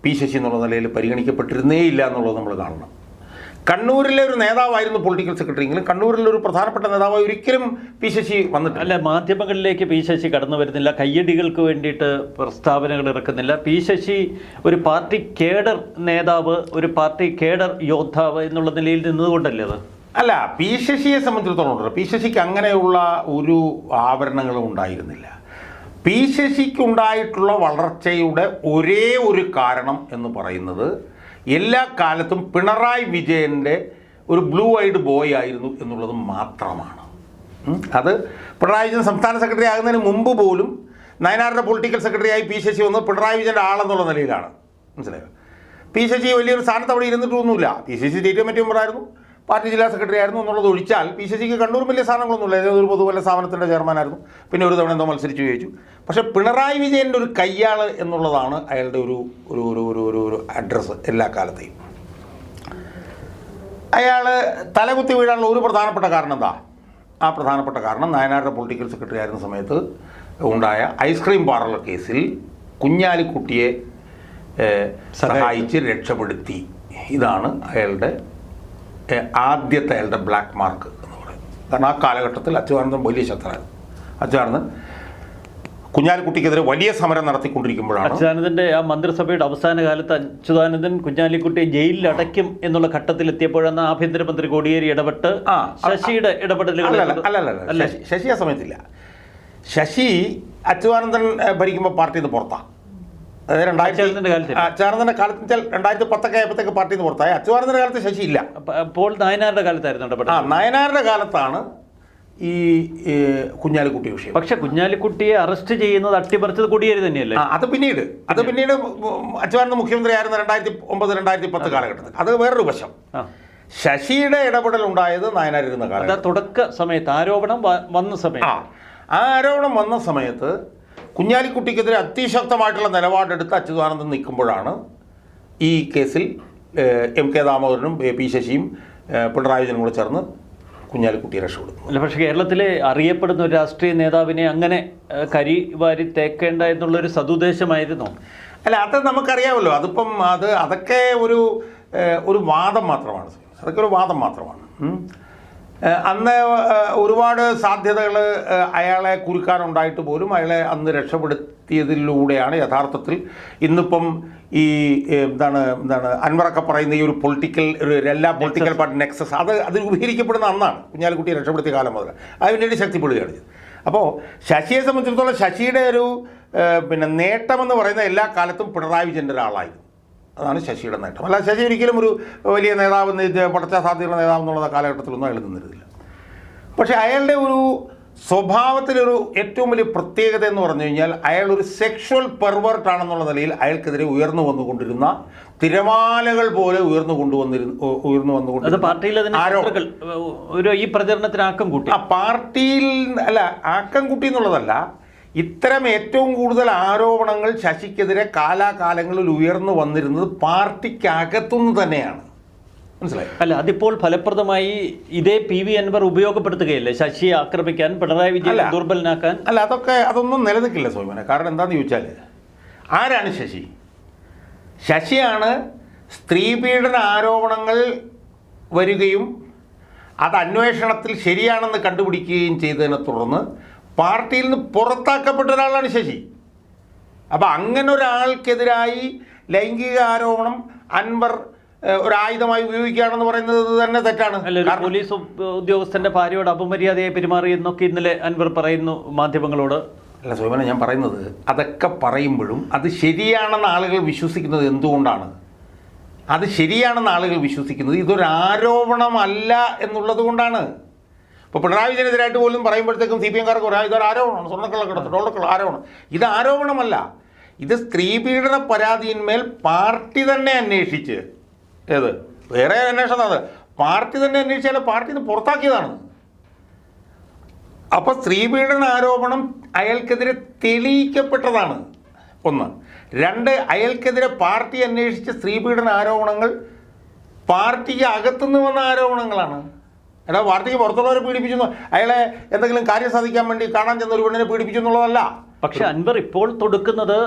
പി ശശി എന്നുള്ള നിലയിൽ പരിഗണിക്കപ്പെട്ടിരുന്നേ ഇല്ല എന്നുള്ളത് നമ്മൾ കാണണം. കണ്ണൂരിലെ ഒരു നേതാവായിരുന്നു പൊളിറ്റിക്കൽ സെക്രട്ടറി എങ്കിലും കണ്ണൂരിലെ ഒരു പ്രധാനപ്പെട്ട നേതാവായി ഒരിക്കലും പി ശശി വന്നിട്ടില്ല. അല്ല മാധ്യമങ്ങളിലേക്ക് പി ശശി കടന്നു വരുന്നില്ല. കയ്യടികൾക്ക് വേണ്ടിയിട്ട് പ്രസ്താവനകൾ ഇറക്കുന്നില്ല. പി ശശി ഒരു പാർട്ടി കേഡർ നേതാവ് ഒരു പാർട്ടി കേഡർ യോദ്ധാവ് എന്നുള്ള നിലയിൽ നിന്നതുകൊണ്ടല്ലേ അത്? അല്ല പി ശശിയെ സംബന്ധിച്ചിടത്തോളം ഉണ്ട് പി ശശിക്ക് അങ്ങനെയുള്ള ഒരു ആവരണങ്ങളും ഉണ്ടായിരുന്നില്ല. പി ശശിക്കുണ്ടായിട്ടുള്ള വളർച്ചയുടെ ഒരേ ഒരു കാരണം എന്ന് പറയുന്നത് എല്ലാ കാലത്തും പിണറായി വിജയന്റെ ഒരു ബ്ലൂ ഐഡ് ബോയ് ആയിരുന്നു എന്നുള്ളത് മാത്രമാണ്. അത് പിണറായി വിജയൻ സംസ്ഥാന സെക്രട്ടറി ആകുന്നതിന് മുമ്പ് പോലും നയനാറിന്റെ പൊളിറ്റിക്കൽ സെക്രട്ടറി ആയി പി ശശി വന്നത് പിണറായി വിജയന്റെ ആളെന്നുള്ള നിലയിലാണ്. മനസ്സിലായോ? പി ശശി വലിയൊരു സ്ഥാനത്ത് അവിടെ ഇരുന്നിട്ടൊന്നുമില്ല. പി ശശി സ്റ്റേറ്റ് കമ്മിറ്റി മെമ്പറായിരുന്നു. പാർട്ടി ജില്ലാ സെക്രട്ടറി ആയിരുന്നു എന്നുള്ളത് ഒഴിച്ചാൽ പി സി സിക്ക് കണ്ണൂർ വലിയ സ്ഥാനങ്ങളൊന്നുമില്ല. ഏതോ ഒരു പൊതുവല്ല സ്ഥാപനത്തിന്റെ ചെയർമാനായിരുന്നു. പിന്നെ ഒരു തവണ എന്തോ മത്സരിച്ച് ചോദിച്ചു പക്ഷേ പിണറായി വിജയന്റെ ഒരു കയ്യാൾ എന്നുള്ളതാണ് അയാളുടെ ഒരു ഒരു ഒരു ഒരു ഒരു ഒരു അഡ്രസ്സ് എല്ലാ കാലത്തെയും. അയാൾ തലകുത്തി വീഴാനുള്ള ഒരു പ്രധാനപ്പെട്ട കാരണം എന്താ? ആ പ്രധാനപ്പെട്ട കാരണം നായനാരുടെ പൊളിറ്റിക്കൽ സെക്രട്ടറി ആയിരുന്ന സമയത്ത് ഉണ്ടായ ഐസ്ക്രീം പാർലർ കേസിൽ കുഞ്ഞാലിക്കുട്ടിയെ സഹായിച്ച് രക്ഷപ്പെടുത്തി. ഇതാണ് അയാളുടെ ആദ്യത്തെ അയാളുടെ ബ്ലാക്ക് മാർക്ക് എന്ന് പറയുന്നത് കാരണം ആ കാലഘട്ടത്തിൽ അച്യുതാനന്ദൻ വലിയ ശത്രുവായിരുന്നു അച്യുതാനന്ദൻ കുഞ്ഞാലിക്കുട്ടിക്കെതിരെ വലിയ സമരം നടത്തിക്കൊണ്ടിരിക്കുമ്പോഴാണ് അച്യുതാനന്ദന്റെ ആ മന്ത്രിസഭയുടെ അവസാന കാലത്ത് അച്യുതാനന്ദൻ കുഞ്ഞാലിക്കുട്ടിയെ ജയിലിൽ അടയ്ക്കും എന്നുള്ള ഘട്ടത്തിലെത്തിയപ്പോഴാണ് ആഭ്യന്തരമന്ത്രി കോടിയേരി ഇടപെട്ട് ആ, ശശിയുടെ ഇടപെടലുകൾ അല്ലേ? ശശി ആ സമയത്തില്ല. ശശി അച്യുതാനന്ദൻ ഭരിക്കുമ്പോൾ പാർട്ടിയിൽ നിന്ന് പുറത്താണ് അതായത് രണ്ടായിരത്തി അച്യുതാനന്ദന്റെ കാലത്ത് രണ്ടായിരത്തി പത്തൊക്കെ ആയപ്പോഴത്തേക്ക് പാർട്ടിയിൽ നിന്ന് പുറത്തായി. അച്യുതാനന്ദന്റെ കാലത്ത് ശശി ഇല്ല അപ്പ- അപ്പോൾ നായനാരുടെ കാലത്തായിരുന്നു ആ നായനാരുടെ കാലത്താണ് ഈ കുഞ്ഞാലിക്കുട്ടി വിഷയം. പക്ഷെ കുഞ്ഞാലിക്കുട്ടിയെ അറസ്റ്റ് ചെയ്യുന്നത് അട്ടിമറിച്ചത് കൊടിയേരി തന്നെയല്ലേ? അത് പിന്നീട്. അത് പിന്നീട്. അച്ചുവാനന്ദ മുഖ്യമന്ത്രി ആയിരുന്ന രണ്ടായിരത്തി ഒമ്പത് രണ്ടായിരത്തി പത്ത് കാലഘട്ടത്തിൽ. അത് വേറൊരു വശം. ശശിയുടെ ഇടപെടൽ ഉണ്ടായത് നയനാരിരുന്ന കാലത്ത് അതാ തുടക്ക സമയത്ത് ആരോപണം വന്ന സമയത്ത്. ആ ആരോപണം വന്ന സമയത്ത് കുഞ്ഞാലിക്കുട്ടിക്കെതിരെ അതിശക്തമായിട്ടുള്ള നിലപാടെടുത്ത് അച്യുതാനന്ദൻ നിൽക്കുമ്പോഴാണ് ഈ കേസിൽ എം കെ ദാമോദരനും എ പി ശശിയും പിണറായി വിജയനും കൂടെ ചേർന്ന് കുഞ്ഞാലിക്കുട്ടിയെ രക്ഷപ്പെടുത്തുന്നത് അല്ല പക്ഷേ കേരളത്തിലെ അറിയപ്പെടുന്ന ഒരു രാഷ്ട്രീയ നേതാവിനെ അങ്ങനെ കരി വാരി തേക്കേണ്ട എന്നുള്ളൊരു സതുദ്ദേശമായിരുന്നു. അല്ല അത് നമുക്കറിയാമല്ലോ. അതിപ്പം അത് അതൊക്കെ ഒരു ഒരു വാദം മാത്രമാണ്. അതൊക്കെ ഒരു വാദം മാത്രമാണ്. അന്ന് ഒരുപാട് സാധ്യതകൾ അയാളെ കുരുക്കാനുണ്ടായിട്ട് പോലും അയാളെ അന്ന് രക്ഷപ്പെടുത്തിയതിലൂടെയാണ് യഥാർത്ഥത്തിൽ ഇന്നിപ്പം ഈ എന്താണ് എന്താണ് അൻവറൊക്കെ പറയുന്ന ഈ ഒരു പൊളിറ്റിക്കൽ ഒരു എല്ലാ പൊളിറ്റിക്കൽ പാർട്ടി നെക്സസ് അത് അത് ഉപകരിക്കപ്പെടുന്ന അന്നാണ് കുഞ്ഞാലിക്കുട്ടിയെ രക്ഷപ്പെടുത്തിയ കാലം മുതൽ. അതിനുവേണ്ടി ശക്തിപ്പെടുകയാണ് അപ്പോൾ ശശിയെ സംബന്ധിച്ചിടത്തോളം ശശിയുടെ ഒരു പിന്നെ നേട്ടമെന്ന് പറയുന്ന എല്ലാ കാലത്തും പിണറായി വിജയന്റെ ഒരാളായിരുന്നു. അതാണ് ശശിയുടെ നേട്ടം. അല്ല ശശി ഒരിക്കലും ഒരു വലിയ നേതാവ് പടച്ച സാധ്യതയുള്ള നേതാവ് എന്നുള്ള കാലഘട്ടത്തിലൊന്നും അയാൾ നിന്നിരുന്നില്ല. പക്ഷേ അയാളുടെ ഒരു സ്വഭാവത്തിലൊരു ഏറ്റവും വലിയ പ്രത്യേകത എന്ന് പറഞ്ഞു കഴിഞ്ഞാൽ അയാൾ ഒരു പെർവേർട്ടാണെന്നുള്ള പെർവേർട്ട് ആണെന്നുള്ള നിലയിൽ അയാൾക്കെതിരെ ഉയർന്നു വന്നുകൊണ്ടിരുന്ന തിരമാലകൾ പോലെ ഉയർന്നു കൊണ്ടുവന്നിരുന്നു ഉയർന്നു ഒരു ഈ പ്രചരണത്തിന് ആക്കം കൂട്ടി. ആ പാർട്ടിയിൽ അല്ല ആക്കം കൂട്ടി എന്നുള്ളതല്ല ഇത്തരം ഏറ്റവും കൂടുതൽ ആരോപണങ്ങൾ ശശിക്കെതിരെ കാലാകാലങ്ങളിൽ ഉയർന്നു വന്നിരുന്നത് പാർട്ടിക്കകത്തുനിന്ന് തന്നെയാണ്. മനസ്സിലായി? അല്ല അതിപ്പോൾ ഫലപ്രദമായി ഇതേ പി വി അൻവർ ഉപയോഗപ്പെടുത്തുകയല്ലേ? ശശിയെ ആക്രമിക്കാൻ പിണറായി വിജയൻ ദുർബലനാക്കാൻ? അല്ല അതൊക്കെ അതൊന്നും നിലനിൽക്കില്ല സോമനെ. കാരണം എന്താണെന്ന് ചോദിച്ചാൽ ആരാണ് ശശി? ശശിയാണ് സ്ത്രീ പീഡന ആരോപണങ്ങൾ വരികയും അത് അന്വേഷണത്തിൽ ശരിയാണെന്ന് കണ്ടുപിടിക്കുകയും ചെയ്തതിനെ തുടർന്ന് പാർട്ടിയിൽ നിന്ന് പുറത്താക്കപ്പെട്ട ഒരാളാണ് ശശി. അപ്പം അങ്ങനെ ഒരാൾക്കെതിരായി ലൈംഗിക ആരോപണം അൻവർ ഒരായുധമായി ഉപയോഗിക്കുകയാണെന്ന് പറയുന്നത് തന്നെ തെറ്റാണ്. പോലീസ് ഉദ്യോഗസ്ഥന്റെ ഭാര്യയോട് അപമര്യാദയായി പെരുമാറി എന്നൊക്കെ ഇന്നലെ അൻവർ പറയുന്നു മാധ്യമങ്ങളോട്. അല്ല സോമന ഞാൻ പറയുന്നത് അതൊക്കെ പറയുമ്പോഴും അത് ശരിയാണെന്ന് ആളുകൾ വിശ്വസിക്കുന്നത് എന്തുകൊണ്ടാണ്? അത് ശരിയാണെന്ന് ആളുകൾ വിശ്വസിക്കുന്നത് ഇതൊരു ആരോപണമല്ല എന്നുള്ളത് കൊണ്ടാണ്. ഇപ്പോൾ പിണറായി വിജയനെതിരായിട്ട് പോലും പറയുമ്പോഴത്തേക്കും സി പി എംകാർക്ക് പറയാം ഇതൊരു ആരോപണമാണ്. സ്വർണക്കള്ളക്കടത്ത് ടോളക്കള്ള ആരോപണം. ഇത് ആരോപണമല്ല. ഇത് സ്ത്രീപീഡന പരാതിയിന്മേൽ പാർട്ടി തന്നെ അന്വേഷിച്ച് ഏത്? വേറെ അന്വേഷണം അത് പാർട്ടി തന്നെ അന്വേഷിച്ചാൽ പാർട്ടി ഇത് പുറത്താക്കിയതാണ്. അപ്പോൾ സ്ത്രീപീഡന ആരോപണം അയാൾക്കെതിരെ തെളിയിക്കപ്പെട്ടതാണ്. ഒന്ന്. രണ്ട് അയാൾക്കെതിരെ പാർട്ടി അന്വേഷിച്ച സ്ത്രീപീഡന ആരോപണങ്ങൾ പാർട്ടിക്ക് അകത്തുനിന്ന് വന്ന ആരോപണങ്ങളാണ്. എടാ പാർട്ടിക്ക് പുറത്തുള്ളവരെ പീഡിപ്പിച്ചു അയാളെ എന്തെങ്കിലും കാര്യം സാധിക്കാൻ വേണ്ടി കാണാൻ ചെന്ന ഒരു പെണ്ണിനെ പീഡിപ്പിച്ചു എന്നുള്ളതല്ല പക്ഷെ അൻവർ ഇപ്പോൾ തൊടുക്കുന്നത്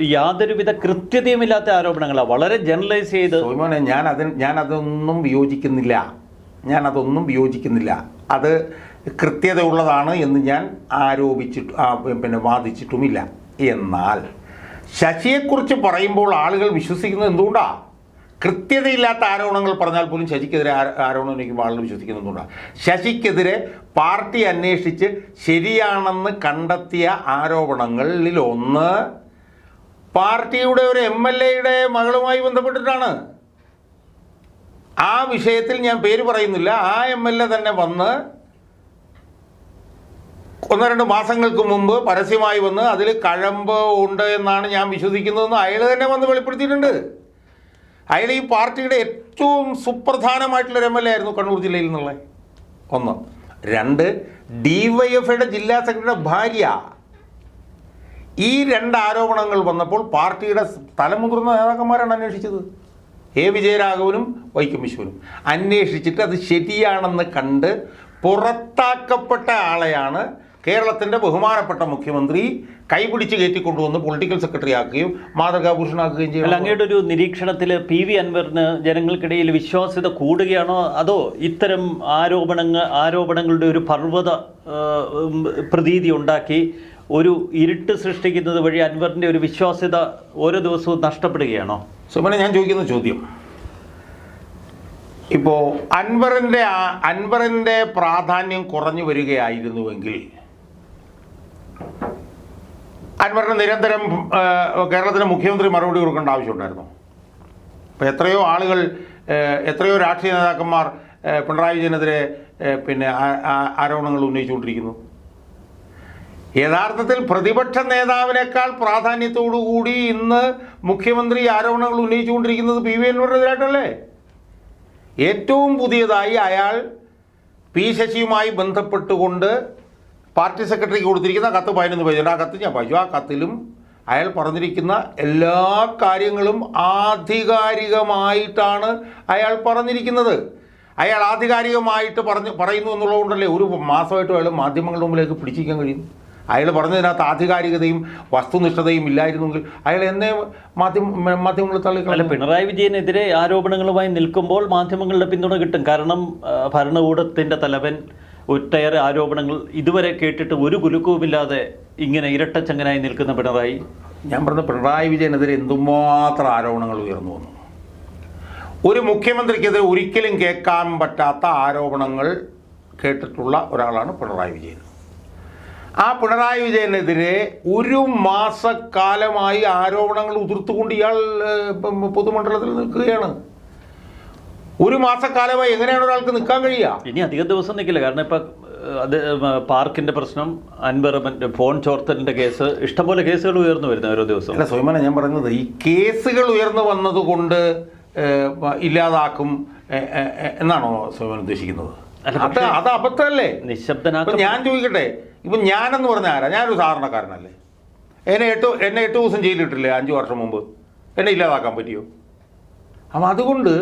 യാതൊരുവിധ കൃത്യതയുമില്ലാത്ത ആരോപണങ്ങളാണ് വളരെ ജനറലൈസ് ചെയ്ത് സോമോനെ ഞാൻ അതിന് ഞാൻ അതൊന്നും വിയോജിക്കുന്നില്ല. ഞാൻ അതൊന്നും വിയോജിക്കുന്നില്ല. അത് കൃത്യതയുള്ളതാണ് എന്ന് ഞാൻ ആരോപിച്ചിട്ട് പിന്നെ വാദിച്ചിട്ടുമില്ല. എന്നാൽ ശശിയെക്കുറിച്ച് പറയുമ്പോൾ ആളുകൾ വിശ്വസിക്കുന്നത് എന്തുകൊണ്ടാ? കൃത്യതയില്ലാത്ത ആരോപണങ്ങൾ പറഞ്ഞാൽ പോലും ശശിക്കെതിരെ ആരോപണം ഉന്നയിക്കുമ്പോൾ ആളുകൾ വിശ്വസിക്കുന്നുണ്ടാണ് ശശിക്കെതിരെ പാർട്ടി അന്വേഷിച്ച് ശരിയാണെന്ന് കണ്ടെത്തിയ ആരോപണങ്ങളിൽ ഒന്ന് പാർട്ടിയുടെ ഒരു എം എൽ എയുടെ മകളുമായി ബന്ധപ്പെട്ടിട്ടാണ്. ആ വിഷയത്തിൽ ഞാൻ പേര് പറയുന്നില്ല. ആ എം എൽ എ തന്നെ വന്ന് ഒന്ന് രണ്ട് മാസങ്ങൾക്ക് മുമ്പ് പരസ്യമായി വന്ന് അതിൽ കഴമ്പ് ഉണ്ട് എന്നാണ് ഞാൻ വിശ്വസിക്കുന്നതെന്ന് അയാൾ തന്നെ വന്ന് വെളിപ്പെടുത്തിയിട്ടുണ്ട്. അയാൾ ഈ പാർട്ടിയുടെ ഏറ്റവും സുപ്രധാനമായിട്ടുള്ള എം എൽ എ ആയിരുന്നു കണ്ണൂർ ജില്ലയിൽ നിന്നുള്ള ഒന്ന്. രണ്ട് ഡി വൈ എഫ് ഐയുടെ ജില്ലാ സെക്രട്ടറിയുടെ ഭാര്യ. ഈ രണ്ട് ആരോപണങ്ങൾ വന്നപ്പോൾ പാർട്ടിയുടെ തലമുതിർന്ന നേതാക്കന്മാരാണ് അന്വേഷിച്ചത്. എ. വിജയരാഘവനും വൈക്കം വിശ്വനും. അന്വേഷിച്ചിട്ട് അത് ശരിയാണെന്ന് കണ്ട് പുറത്താക്കപ്പെട്ട ആളെയാണ് കേരളത്തിന്റെ ബഹുമാനപ്പെട്ട മുഖ്യമന്ത്രി കൈപിടിച്ച് കയറ്റിക്കൊണ്ടുവന്ന് പൊളിറ്റിക്കൽ സെക്രട്ടറി ആക്കുകയും മാതൃകാഭൂഷണാക്കുകയും അല്ല ചെയ്യും അങ്ങയുടെ ഒരു നിരീക്ഷണത്തിൽ പി വി അൻവറിന് ജനങ്ങൾക്കിടയിൽ വിശ്വാസ്യത കൂടുകയാണോ? അതോ ഇത്തരം ആരോപണങ്ങൾ ആരോപണങ്ങളുടെ ഒരു പർവത പ്രതീതി ഉണ്ടാക്കി ഒരു ഇരുട്ട് സൃഷ്ടിക്കുന്നത് വഴി അൻവറിന്റെ ഒരു വിശ്വാസ്യത ഓരോ ദിവസവും നഷ്ടപ്പെടുകയാണോ? സുമന ഞാൻ ചോദിക്കുന്ന ചോദ്യം. ഇപ്പോൾ അൻവറിന്റെ ആ- അൻവറിന്റെ പ്രാധാന്യം കുറഞ്ഞു വരികയായിരുന്നുവെങ്കിൽ അൻവറിന് നിരന്തരം ആ, കേരളത്തിലെ മുഖ്യമന്ത്രി മറുപടി കൊടുക്കേണ്ട ആവശ്യമുണ്ടായിരുന്നു. അപ്പോൾ എത്രയോ ആളുകൾ എത്രയോ രാഷ്ട്രീയ നേതാക്കന്മാർ പിണറായി വിജയനെതിരെ പിന്നെ ആരോപണങ്ങൾ ഉന്നയിച്ചുകൊണ്ടിരിക്കുന്നു. യഥാർത്ഥത്തിൽ പ്രതിപക്ഷ നേതാവിനേക്കാൾ പ്രാധാന്യത്തോടു കൂടി ഇന്ന് മുഖ്യമന്ത്രി ആരോപണങ്ങൾ ഉന്നയിച്ചുകൊണ്ടിരിക്കുന്നത് പി വി അൻവറിനെതിരായിട്ടല്ലേ? ഏറ്റവും പുതിയതായി അയാൾ പി ശശിയുമായി ബന്ധപ്പെട്ടുകൊണ്ട് പാർട്ടി സെക്രട്ടറിക്ക് കൊടുത്തിരിക്കുന്ന കത്ത് പതിനൊന്ന് പേജുണ്ട്. ആ കത്ത് ഞാൻ വായിച്ചു ആ കത്തിലും അയാൾ പറഞ്ഞിരിക്കുന്ന എല്ലാ കാര്യങ്ങളും ആധികാരികമായിട്ടാണ് അയാൾ പറഞ്ഞിരിക്കുന്നത്. അയാൾ ആധികാരികമായിട്ട് പറഞ്ഞ് പറയുന്നു എന്നുള്ളതുകൊണ്ടല്ലേ ഒരു മാസമായിട്ട് അയാൾ മാധ്യമങ്ങളുടെ മുമ്പിലേക്ക് പിടിച്ചിരിക്കാൻ കഴിയും? അയാൾ പറഞ്ഞതിനകത്ത് ആധികാരികതയും വസ്തുനിഷ്ഠതയും ഇല്ലായിരുന്നെങ്കിൽ അയാൾ എന്നെ മാധ്യമ മാധ്യമങ്ങൾ തള്ളിക്കളെ പിണറായി വിജയനെതിരെ ആരോപണങ്ങളുമായി നിൽക്കുമ്പോൾ മാധ്യമങ്ങളുടെ പിന്തുണ കിട്ടും. കാരണം ഭരണകൂടത്തിന്റെ തലവൻ ഒട്ടേറെ ആരോപണങ്ങൾ ഇതുവരെ കേട്ടിട്ട് ഒരു കുലുക്കവുമില്ലാതെ ഇങ്ങനെ ഇരട്ടച്ചങ്ങനായി നിൽക്കുന്ന പിണറായി. ഞാൻ പറഞ്ഞ പിണറായി വിജയനെതിരെ എന്തുമാത്രം ആരോപണങ്ങൾ ഉയർന്നു വന്നു. ഒരു മുഖ്യമന്ത്രിക്കെതിരെ ഒരിക്കലും കേൾക്കാൻ പറ്റാത്ത ആരോപണങ്ങൾ കേട്ടിട്ടുള്ള ഒരാളാണ് പിണറായി വിജയൻ. ആ പിണറായി വിജയനെതിരെ ഒരു മാസക്കാലമായി ആരോപണങ്ങൾ ഉതിർത്തുകൊണ്ട് ഇയാൾ പൊതുമണ്ഡലത്തിൽ നിൽക്കുകയാണ്. ഒരു മാസക്കാലമായി എങ്ങനെയാണ് ഒരാൾക്ക് നിൽക്കാൻ കഴിയുക? ഇനി അധിക ദിവസം നിൽക്കില്ല. കാരണം ഇപ്പൊ അത് പാർക്കിന്റെ പ്രശ്നം അൻവർ ഫോൺ ചോർത്തലിന്റെ കേസ് ഇഷ്ടംപോലെ കേസുകൾ ഉയർന്നു വരുന്നു ഓരോ ദിവസം. അല്ല സ്വയംമന ഞാൻ പറയുന്നത് ഈ കേസുകൾ ഉയർന്നു വന്നതുകൊണ്ട് ഇല്ലാതാക്കും എന്നാണോ സ്വയം ഉദ്ദേശിക്കുന്നത്? അല്ല, അത് അത് അബദ്ധമല്ലേ? നിശബ്ദനാക്കും നിശബ്ദനാക്ക ഞാൻ ചോദിക്കട്ടെ ഇപ്പൊ ഞാനെന്ന് പറഞ്ഞ ആരാ? ഞാനൊരു സാധാരണക്കാരനല്ലേ? എന്നെ എട്ട് എന്നെ എട്ട് ദിവസം ജയിലിട്ടില്ലേ അഞ്ച് വർഷം മുമ്പ്? എന്നെ ഇല്ലാതാക്കാൻ പറ്റിയോ? അപ്പം അതുകൊണ്ട്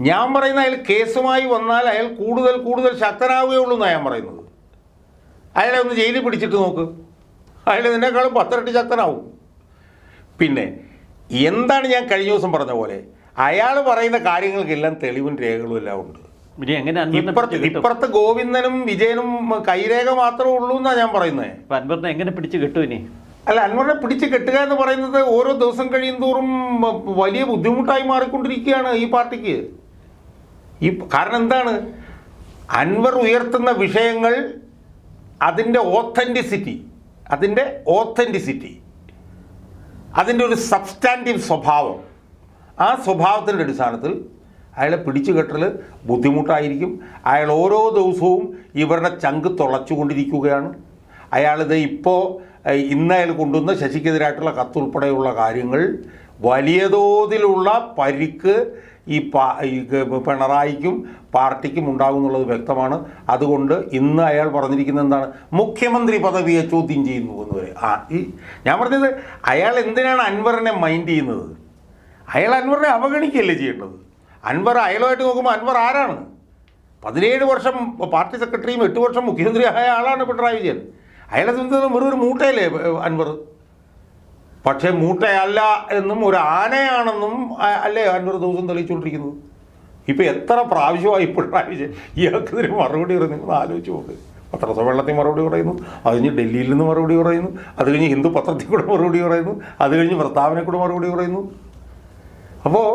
ഞാൻ പറയുന്ന അയാൾ കേസുമായി വന്നാൽ അയാൾ കൂടുതൽ കൂടുതൽ ശക്തനാവുകയുള്ളൂ എന്നാണ് ഞാൻ പറയുന്നത്. അയാളെ ഒന്ന് ജയിലിൽ പിടിച്ചിട്ട് നോക്ക്. അയാൾ നിന്നെക്കാളും പത്തിരട്ടി ശക്തനാവും. പിന്നെ എന്താണ് ഞാൻ കഴിഞ്ഞ ദിവസം പറഞ്ഞ പോലെ? അയാൾ പറയുന്ന കാര്യങ്ങൾക്കെല്ലാം തെളിവും രേഖകളും എല്ലാം ഉണ്ട്. ഇപ്പുറത്ത് ഗോവിന്ദനും വിജയനും കൈരേഖ മാത്രമേ ഉള്ളൂ എന്നാണ് ഞാൻ പറയുന്നത് അൻവറിനെ എങ്ങനെ പിടിച്ച് കിട്ടും ഇനി? അല്ല അൻവറിനെ പിടിച്ച് കെട്ടുക എന്ന് പറയുന്നത് ഓരോ ദിവസം കഴിയും തോറും വലിയ ബുദ്ധിമുട്ടായി മാറിക്കൊണ്ടിരിക്കുകയാണ് ഈ പാർട്ടിക്ക്. ഈ കാരണം എന്താണ്? അൻവർ ഉയർത്തുന്ന വിഷയങ്ങൾ അതിന്റെ ഓത്തന്റിസിറ്റി അതിന്റെ ഓത്തന്റിസിറ്റി അതിന്റെ ഒരു സബ്സ്റ്റാന്റീവ് സ്വഭാവം. ആ സ്വഭാവത്തിന്റെ അടിസ്ഥാനത്തിൽ അയാളെ പിടിച്ചു കെട്ടൽ ബുദ്ധിമുട്ടായിരിക്കും. അയാൾ ഓരോ ദിവസവും ഇവരുടെ ചങ്ക് തുളച്ചുകൊണ്ടിരിക്കുകയാണ്. അയാളിത് ഇപ്പോൾ ഇന്ന് അയാൾ കൊണ്ടുവന്ന ശശിക്കെതിരായിട്ടുള്ള കത്തുൾപ്പെടെയുള്ള കാര്യങ്ങൾ വലിയ തോതിലുള്ള പരിക്ക് ഈ പിണറായിക്കും പാർട്ടിക്കും ഉണ്ടാകും എന്നുള്ളത് വ്യക്തമാണ്. അതുകൊണ്ട് ഇന്ന് അയാൾ പറഞ്ഞിരിക്കുന്നത് എന്താണ്? മുഖ്യമന്ത്രി പദവിയെ ചോദ്യം ചെയ്യുന്നു എന്ന് വരെ ആ ഈ ഞാൻ പറഞ്ഞത് അയാൾ എന്തിനാണ് അൻവറിനെ മൈൻഡ് ചെയ്യുന്നത്? അയാൾ അൻവറിനെ അവഗണിക്കുകയല്ലേ ചെയ്യേണ്ടത്? അൻവർ അയാളുമായിട്ട് നോക്കുമ്പോൾ അൻവർ ആരാണ്? പതിനേഴ് വർഷം പാർട്ടി സെക്രട്ടറിയും എട്ട് വർഷം മുഖ്യമന്ത്രിയായ ആളാണ് പിണറായി വിജയൻ. അയാളെ സംബന്ധിച്ചിടത്തോളം വെറും ഒരു മൂട്ടയല്ലേ അൻവർ? പക്ഷേ മൂട്ടയല്ല എന്നും ഒരു ആനയാണെന്നും അല്ലേ അൻപത് ദിവസം തെളിയിച്ചുകൊണ്ടിരിക്കുന്നത്? ഇപ്പം എത്ര പ്രാവശ്യമായി പിണറായി ഇയാൾക്ക് ഇതിന് മറുപടി പറയുന്നത് നിങ്ങൾ ആലോചിച്ച് നോക്ക്. പത്രസമ്മേളനത്തിൽ മറുപടി പറയുന്നു. അത് കഴിഞ്ഞ് ഡൽഹിയിൽ നിന്ന് മറുപടി പറയുന്നു. അത് കഴിഞ്ഞ് ഹിന്ദു പത്രത്തിൽ കൂടെ മറുപടി പറയുന്നു. അത് കഴിഞ്ഞ് പ്രസ്താവനയിൽ കൂടെ മറുപടി പറയുന്നു. അപ്പോൾ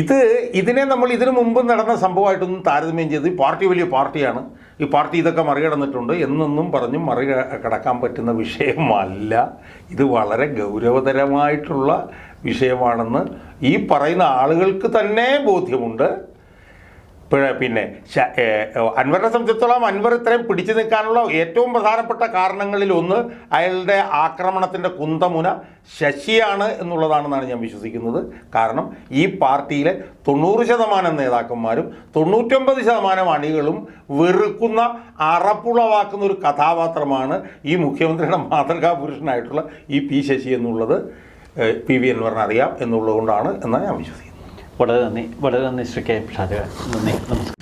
ഇത് ഇതിനെ നമ്മൾ ഇതിനു മുമ്പ് നടന്ന സംഭവമായിട്ടൊന്നും താരതമ്യം ചെയ്ത് പാർട്ടി വലിയ പാർട്ടിയാണ്. ഈ പാർട്ടി ഇതൊക്കെ മറികടന്നിട്ടുണ്ട് എന്നൊന്നും പറഞ്ഞും മറികടക്കാൻ പറ്റുന്ന വിഷയമല്ല. ഇത് വളരെ ഗൗരവതരമായിട്ടുള്ള വിഷയമാണെന്ന് ഈ പറയുന്ന ആളുകൾക്ക് തന്നെ ബോധ്യമുണ്ട്. പിന്നെ അൻവറിനെ സംബന്ധിച്ചിടത്തോളം അൻവർ ഇത്രയും പിടിച്ചു നിൽക്കാനുള്ള ഏറ്റവും പ്രധാനപ്പെട്ട കാരണങ്ങളിൽ ഒന്ന് അയാളുടെ ആക്രമണത്തിന്റെ കുന്തമുന ശശിയാണ് എന്നുള്ളതാണെന്നാണ് ഞാൻ വിശ്വസിക്കുന്നത്. കാരണം ഈ പാർട്ടിയിലെ തൊണ്ണൂറ് ശതമാനം നേതാക്കന്മാരും തൊണ്ണൂറ്റൊമ്പത് ശതമാനം അണികളും വെറുക്കുന്ന അറപ്പുളവാക്കുന്ന ഒരു കഥാപാത്രമാണ് ഈ മുഖ്യമന്ത്രിയുടെ മാതൃകാ പുരുഷനായിട്ടുള്ള ഈ പി ശശി എന്നുള്ളത് പി വി അൻവറിനറിയാം എന്നുള്ളതുകൊണ്ടാണ് എന്നുള്ളത് കൊണ്ടാണ് എന്നാണ് ഞാൻ വിശ്വസിക്കുന്നത്. വളരെ നന്ദി വളരെ നന്ദി ശ്രീ കെ ഷാജഹാൻ. നന്ദി നമസ്കാരം.